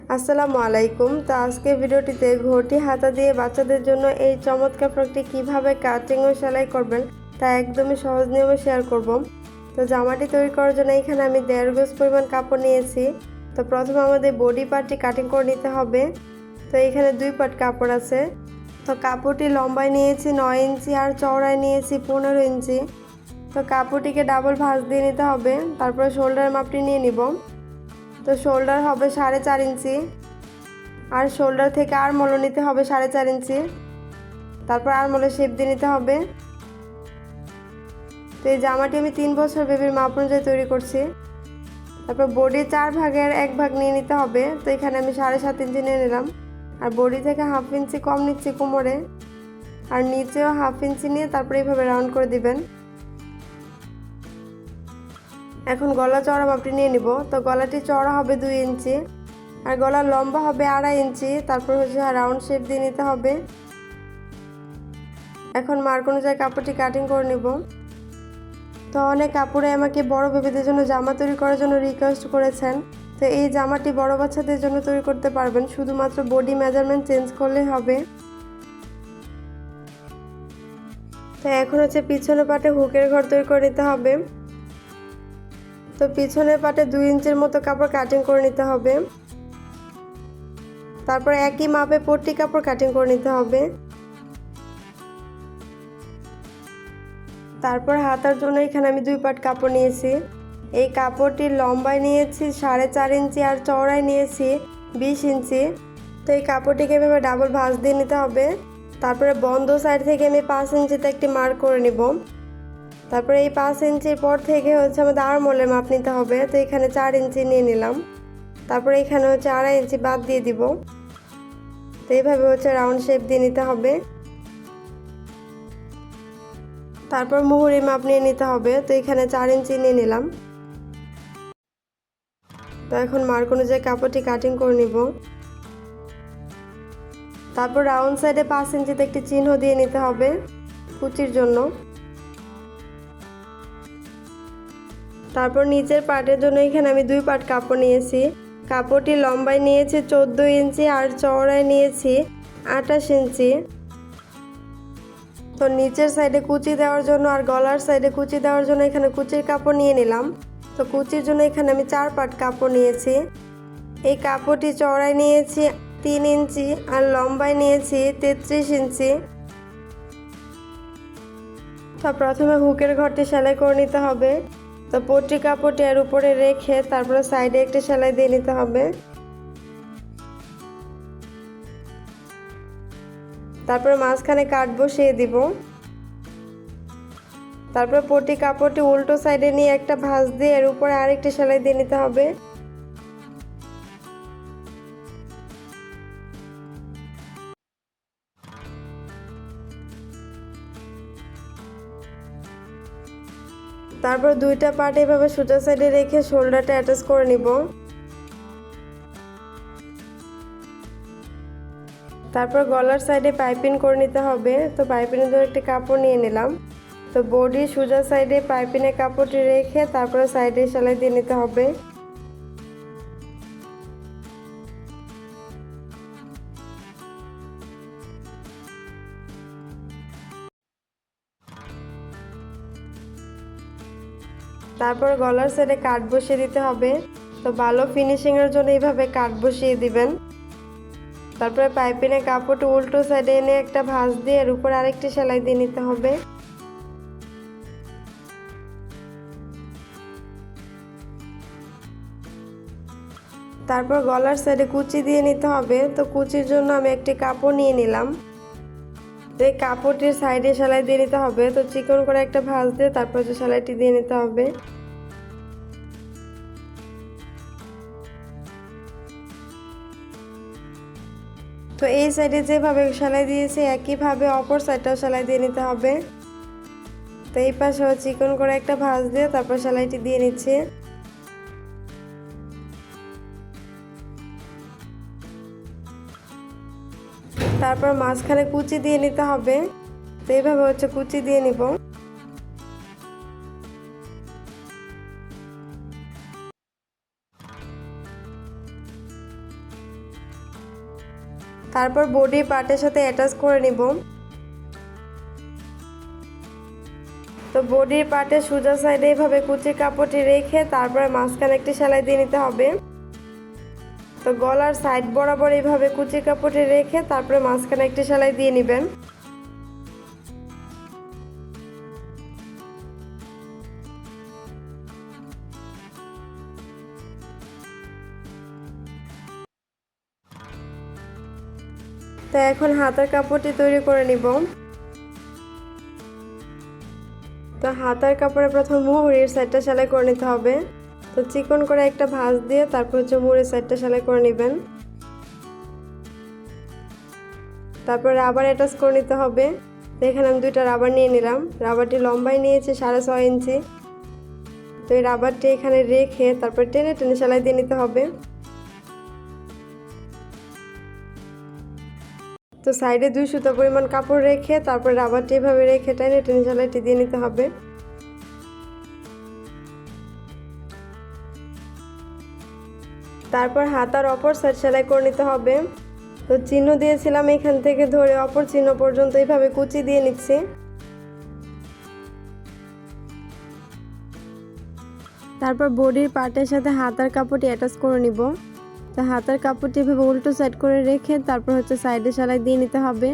আসসালামু আলাইকুম। তো আজকে ভিডিওটিতে ঘটি হাতা দিয়ে বাচ্চাদের জন্য এই চমৎকার ফ্রকটি কীভাবে কাটিং ও সেলাই করবেন তা একদমই সহজ নিয়মে শেয়ার করব। তো জামাটি তৈরি করার জন্য এখানে আমি দেড় গোজ পরিমাণ কাপড় নিয়েছি। তো প্রথমে আমাদের বডি পার্টটি কাটিং করে নিতে হবে। তো এখানে দুই পার্ট কাপড় আছে। তো কাপড়টি লম্বায় নিয়েছি নয় ইঞ্চি আর চওড়ায় নিয়েছি পনেরো ইঞ্চি। তো কাপড়টিকে ডাবল ভাঁজ দিয়ে নিতে হবে। তারপরে শোল্ডার মাপটি নিয়ে নিব। তো শোল্ডার হবে সাড়ে চার ইঞ্চি। আর শোল্ডার থেকে আর মলো নিতে হবে সাড়ে চার ইঞ্চি। তারপর আর মলে শেপ দিয়ে নিতে হবে। তো এই জামাটি আমি তিন বছর বেবির মাপ অনুযায়ী তৈরি করছি। তারপর বডি চার ভাগের এক ভাগ নিয়ে নিতে হবে। তো এখানে আমি সাড়ে সাত ইঞ্চি নিয়ে নিলাম। আর বডি থেকে হাফ ইঞ্চি কম নিচ্ছি কোমরে। আর নিচেও হাফ ইঞ্চি নিয়ে তারপরে এইভাবে রাউন্ড করে দিবেন। এখন গলা চড়া মাপটি নিয়ে নিব। তো গলাটি চড়া হবে দুই ইঞ্চি, আর গলা লম্বা হবে আড়াই ইঞ্চি। তারপর হচ্ছে রাউন্ড শেপ দিয়ে নিতে হবে। এখন মার্ক অনুযায়ী কাপড়টি কাটিং করে নেব। তো অনেক কাপড়ে আমাকে বড় বেবিদের জন্য জামা তৈরি করার জন্য রিকোয়েস্ট করেছেন। তো এই জামাটি বড় বাচ্চাদের জন্য তৈরি করতে পারবেন। শুধুমাত্র বডি মেজারমেন্ট চেঞ্জ করলেই হবে। তো এখন হচ্ছে পিছনে পাটে হুকের ঘর তৈরি করে নিতে হবে। তো পিছনের পাটে দুই ইঞ্চির মতো কাপড় কাটিং করে নিতে হবে। তারপর একই মাপে পট্টি কাপড় কাটিং করে নিতে হবে। তারপর হাতার জন্য এখানে আমি দুই পাট কাপড় নিয়েছি। এই কাপড়টির লম্বায় নিয়েছি সাড়ে চার ইঞ্চি আর চওড়ায় নিয়েছি বিশ ইঞ্চি। তো এই কাপড়টিকে এভাবে ডাবল ভাঁজ দিয়ে নিতে হবে। তারপরে বন্ধ সাইড থেকে আমি পাঁচ ইঞ্চিতে একটি মার্ক করে নিব। তারপরে এই পাঁচ ইঞ্চির পর থেকে হচ্ছে আমাদের আর মোলের মাপ নিতে হবে। তো এখানে চার ইঞ্চি নিয়ে নিলাম। তারপরে এখানে হচ্ছে আড়াই ইঞ্চি বাদ দিয়ে দিব। তো এইভাবে হচ্ছে রাউন্ড শেপ দিয়ে নিতে হবে। তারপর মুহুরি মাপ নিয়ে নিতে হবে। তো এখানে চার ইঞ্চি নিয়ে নিলাম। তো এখন মার্ক অনুযায়ী কাপড়টি কাটিং করে নিব। তারপর রাউন্ড সাইডে পাঁচ ইঞ্চিতে একটি চিহ্ন দিয়ে নিতে হবে কুচির জন্য। তারপর নিচের পার্টের জন্য এখানে আমি দুই পার্ট কাপড় নিয়েছি। কাপড়টি লম্বায় নিয়েছি, চোদ্দ ইঞ্চি, আর চওড়ায় নিয়েছি আঠাশ ইঞ্চি। তো নিচের সাইডে কুচি দেওয়ার জন্য আর গলার সাইডে কুচি দেওয়ার জন্য এখানে কুচির কাপড় নিয়ে নিলাম। তো কুচির জন্য এখানে আমি চার পাট কাপড় নিয়েছি। এই কাপড়টি চওড়ায় নিয়েছি তিন ইঞ্চি, আর লম্বায় নিয়েছি তেত্রিশ ইঞ্চি। তো প্রথমে হুকের ঘরটি সেলাই করে নিতে হবে। তো পট্টি কাপড়টি এর উপরে রেখে তারপরে সাইডে একটা সেলাই দিয়ে নিতে হবে। তারপরে মাঝখানে কাট বসিয়ে দিব। তারপরে পটি কাপড়টি উল্টো সাইডে নিয়ে একটা ভাঁজ দিয়ে এর উপরে আরেকটি সেলাই দিয়ে নিতে হবে। তারপর দুইটা পার্ট এভাবে সোজা সাইডে রেখে শোল্ডারটা অ্যাটাচ করে নিব। তারপর গলার সাইডে পাইপিং করে নিতে হবে। তো পাইপিং জন্য একটি কাপড় নিয়ে নিলাম। তো বডি সোজা সাইডে পাইপিনের কাপড়টি রেখে তারপরে সাইডে সেলাই দিয়ে নিতে হবে। তারপর গলার সাইডে কাট বসিয়ে দিতে হবে। তো ভালো ফিনিশিংয়ের জন্য এইভাবে কাট বসিয়ে দিবেন। তারপরে পাইপিনে কাপড় উল্টো সাইডে এনে একটা ভাঁজ দিয়ে এর উপর আরেকটি সেলাই দিয়ে নিতে হবে। তারপর গলার সাইডে কুচি দিয়ে নিতে হবে। তো কুচির জন্য আমি একটি কাপড় নিয়ে নিলাম। তো এই কাপড়টির সাইডে সেলাই দিয়ে নিতে হবে, তো চিকন করে একটা ভাঁজ দিয়ে তারপর যে সেলাইটি দিয়ে নিতে হবে। তো এই সাইডে যেভাবে সেলাই দিয়েছি, একইভাবে অপর সাইডটাও সেলাই দিয়ে নিতে হবে। তো এই পাশেও চিকন করে একটা ভাঁজ দিয়ে তারপর সেলাইটি দিয়ে নিচ্ছি। তারপর মাঝখানে কুচি দিয়ে নিতে হবে। তো এইভাবে হচ্ছে কুচি দিয়ে নিব। তারপর বডি পার্টের সাথে অ্যাটাচ করে নিব। তো বডির পার্টে সোজা সাইডে এইভাবে কুচির কাপড়টি রেখে তারপরে মাঝখানে একটি সেলাই দিয়ে নিতে হবে। তো গলার সাইড বরাবর এইভাবে কুচির কাপড়টি রেখে তারপরে মাঝখানে একটি সেলাই দিয়ে নেবেন। তো এখন হাতের কাপড়টি তৈরি করে নিব। তো হাতার কাপড়ে প্রথম মুহুরির সাইডটা সেলাই করে নিতে হবে। তো চিকন করে একটা ভাঁজ দিয়ে তারপর হচ্ছে মুহুরির সাইডটা সেলাই করে নেবেন। তারপর রাবার অ্যাটাচ করে নিতে হবে। এখানে আমি দুইটা রাবার নিয়ে নিলাম। রাবারটি লম্বাই নিয়েছি, সাড়ে ছয় ইঞ্চি। তো এই রাবারটি এখানে রেখে তারপর টেনে টেনে সেলাই দিয়ে নিতে হবে। তো সাইডে দুই সুতো পরিমাণ কাপড় রেখে তারপর রাবারটি এভাবে রেখে টেনে টেনে সেলাইটি দিয়ে নিতে হবে। তারপর হাতার অপর সাইড সেলাই করে নিতে হবে। তো চিহ্ন দিয়েছিলাম এখান থেকে ধরে অপর চিহ্ন পর্যন্ত এইভাবে কুচি দিয়ে নিচ্ছি। তারপর বডির পার্টের সাথে হাতার কাপড়টি অ্যাটাচ করে নিব। তো হাতার কাপড়টি এভাবে উল্টো সাইড করে রেখে তারপর হচ্ছে সাইডে সেলাই দিয়ে নিতে হবে।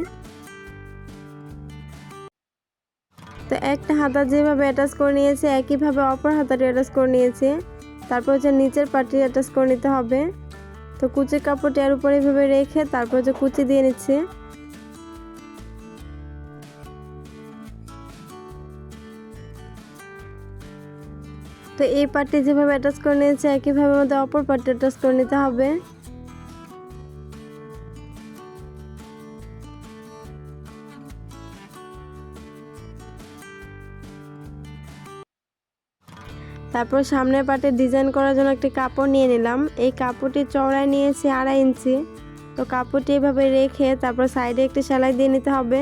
তো একটা হাতা যেভাবে অ্যাটাচ করে নিয়েছে, একইভাবে অপর হাতাটি অ্যাটাচ করে নিয়েছে। তারপর হচ্ছে নিচের পার্টি অ্যাটাচ করে নিতে হবে। তো কুচির কাপড়টি এর উপরে এভাবে রেখে তারপর হচ্ছে কুচি দিয়ে নিচ্ছে। তো এই পার্টটি যেভাবে অ্যাটাচ করে নিয়েছে, একইভাবে আমাদের অপর পার্টটি অ্যাটাচ করে নিতে হবে। তারপর সামনের পার্টে ডিজাইন করার জন্য একটি কাপড় নিয়ে নিলাম। এই কাপড়টি চওড়ায় নিয়েছি আড়াই ইঞ্চি। তো কাপড়টি এভাবে রেখে তারপর সাইডে একটি সেলাই দিয়ে নিতে হবে।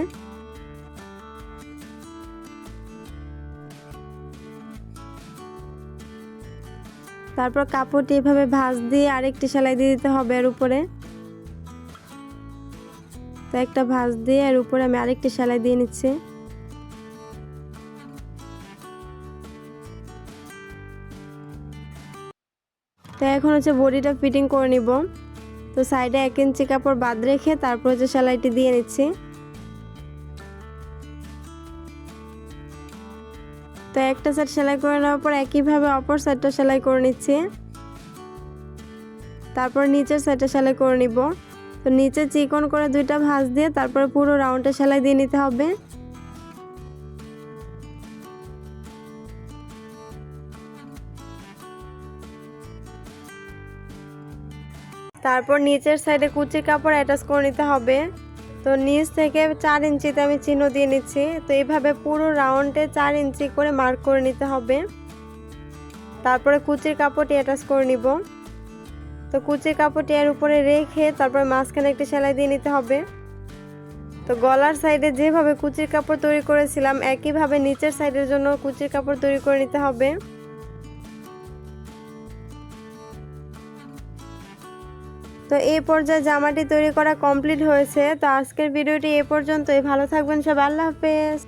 তারপর কাপড়টি এভাবে ভাঁজ দিয়ে আরেকটি সেলাই দিয়ে দিতে হবে এর উপরে। তো একটা ভাঁজ দিয়ে এর উপরে আমি আরেকটি সেলাই দিয়ে নিচ্ছি। তো এখন হচ্ছে বডিটা ফিটিং করে নিব। তো সাইডে এক ইঞ্চি কাপড় বাদ রেখে তারপর হচ্ছে সেলাইটি দিয়ে নিচ্ছি। তো একটা সাইড সেলাই করে নেওয়ার পর একইভাবে অপর সাইডটা সেলাই করে নিচ্ছি। তারপর নিচের সাইডটা সেলাই করে নিব। তো নিচে চিকন করে দুইটা ভাঁজ দিয়ে তারপরে পুরো রাউন্ডে সেলাই দিয়ে নিতে হবে। তারপর নিচের সাইডে কুচির কাপড় অ্যাটাচ করে নিতে হবে। তো নিচ থেকে চার ইঞ্চিতে আমি চিহ্ন দিয়ে নিচ্ছি। তো এইভাবে পুরো রাউন্ডে চার ইঞ্চি করে মার্ক করে নিতে হবে। তারপরে কুচির কাপড়টি অ্যাটাচ করে নিব। তো কুচির কাপড়টি এর উপরে রেখে তারপরে মাঝখানে একটি সেলাই দিয়ে নিতে হবে। তো গলার সাইডে যেভাবে কুচির কাপড় তৈরি করেছিলাম, একইভাবে নিচের সাইডের জন্য কুচির কাপড় তৈরি করে নিতে হবে। তো এই পর্যায়ে জামাটি তৈরি করা কমপ্লিট হয়েছে। তো আজকের ভিডিওটি এ পর্যন্তই। ভালো থাকবেন সব আল্লাহ হাফেজ।